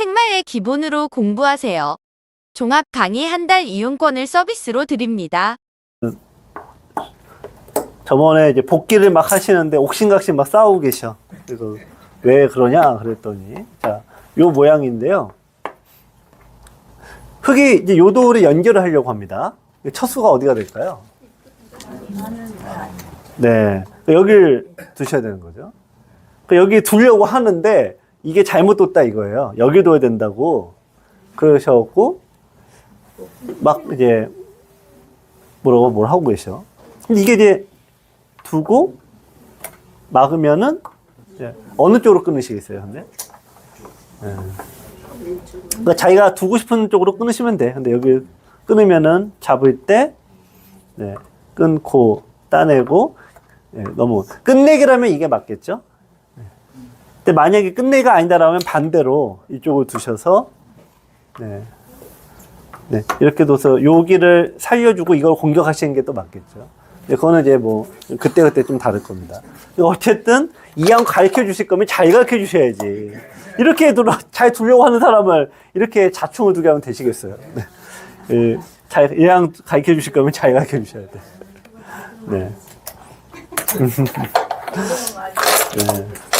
핵마의 기본으로 공부하세요. 종합 강의 한 달 이용권을 서비스로 드립니다. 저번에 이제 복귀를 막 하시는데 옥신각신 막 싸우고 계셔. 그래서 왜 그러냐 그랬더니 자, 요 모양인데요. 흙이 이제 요 돌에 연결을 하려고 합니다. 첫 수가 어디가 될까요? 네, 여기를 두셔야 되는 거죠. 그 여기 두려고 하는데 이게 잘못 뒀다 이거예요. 여기 둬야 된다고 그러셨고 막 이제 뭐라고 뭘 하고 계셔. 근데 이게 이제 두고 막으면은 어느 쪽으로 끊으시겠어요, 근데? 예. 그러니까 자기가 두고 싶은 쪽으로 끊으시면 돼. 근데 여기 끊으면은 잡을 때 네, 끊고 따내고 예, 너무 끝내기라면 이게 맞겠죠? 예. 근데 만약에 끝내기가 아니다라면 반대로 이쪽을 두셔서 네. 네, 이렇게 둬서 여기를 살려주고 이걸 공격하시는 게 또 맞겠죠. 네, 그거는 이제 뭐 그때 그때 좀 다를 겁니다. 어쨌든 이왕 가르쳐 주실 거면 잘 가르쳐 주셔야지. 이렇게 둘, 잘 두려고 하는 사람을 이렇게 자충을 두게 하면 되시겠어요. 네. 예, 잘, 이왕 가르쳐 주실 거면 잘 가르쳐 주셔야 돼. 네. 네.